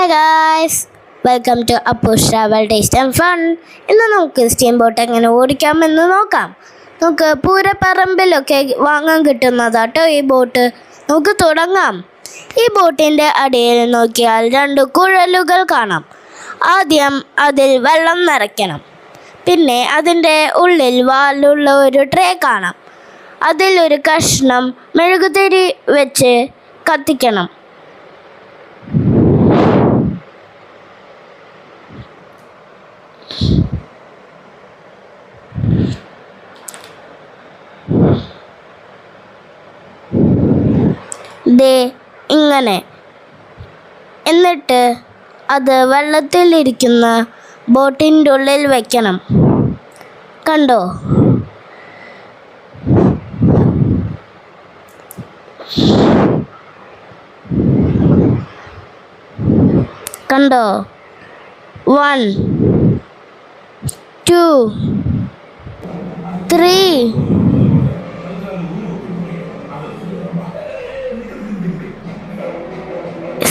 Hi guys welcome to Appoos travel taste and fun ഇന്ന് നമുക്ക് steam boat എങ്ങനെ ഓടിക്കാമെന്ന് നോക്കാം. നമുക്ക് പൂരപ്പറമ്പിലൊക്കെ വാങ്ങാൻ കിട്ടുന്നതാട്ടോ ഈ ബോട്ട് നമുക്ക് തുടങ്ങാം. ഈ ബോട്ടിന്റെ അടിയിൽ നോക്കിയാൽ രണ്ട് കുഴലുകൾ കാണാം. ആദ്യം അതിൽ വെള്ളം നിറയ്ക്കണം. പിന്നെ അതിന്റെ ഉള്ളിൽ വാലുള്ള ഒരു ട്രേ കാണാം. അതിലൊരു കഷ്ണം മെഴുകുതിരി വെച്ച് കത്തിക്കണം. ദേ ഇങ്ങനെ. എന്നിട്ട് അത് വെള്ളത്തിലിരിക്കുന്ന ബോട്ടിന്റെ ഉള്ളിൽ വയ്ക്കണം കണ്ടോ? കണ്ടോ? വൺ ടു three,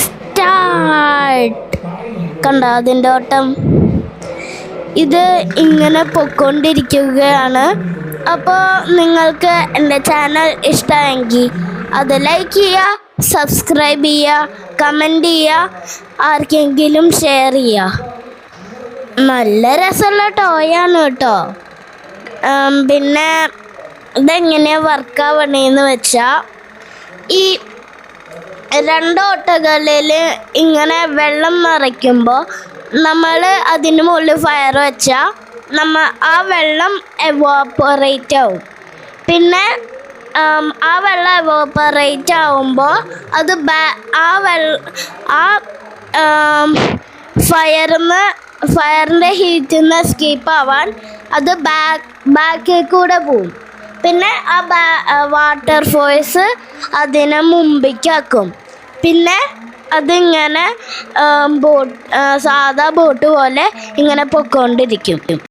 സ്റ്റാർട്ട് കണ്ട അതിന്റെ ഓട്ടം? ഇത് ഇങ്ങനെ പൊയ്ക്കൊണ്ടിരിക്കുകയാണ് അപ്പോൾ നിങ്ങൾക്ക് എന്റെ ചാനൽ ഇഷ്ടമെങ്കിൽ അത് ലൈക്ക് ചെയ്യുക സബ്സ്ക്രൈബ് ചെയ്യുക കമന്റ് ചെയ്യുക ആർക്കെങ്കിലും ഷെയർ ചെയ്യുക. നല്ല രസമുള്ള ടോയാണ് കേട്ടോ. ഉം, പിന്നെ ഇതെങ്ങനെയാണ് വർക്കാവണേന്ന് വെച്ചാൽ ഈ രണ്ട് ഓട്ടകളിൽ ഇങ്ങനെ വെള്ളം നിറയ്ക്കുമ്പോൾ നമ്മൾ അതിന് മുകളിൽ ഫയർ വെച്ചാൽ നമ്മ ആ വെള്ളം എവോപ്പറേറ്റ് ആവും. പിന്നെ ആം, വെള്ളം എവോപ്പറേറ്റ് ആവുമ്പോൾ അത് ബാ ആ വെള്ള ആ ഫയറിന്ന് ഫയറിന്റെ ഹീറ്റിൽ നിന്ന് എസ്കേപ്പ് ആവാൻ അത് ബാക്ക് ബാക്കിൽ കൂടെ പോവും. പിന്നെ ആ ബാ വാട്ടർ ഫോഴ്സ് അതിനെ മുമ്പിക്കാക്കും. പിന്നെ അതിങ്ങനെ ബോട്ട് സാധാ ബോട്ട് പോലെ ഇങ്ങനെ പൊക്കോണ്ടിരിക്കും.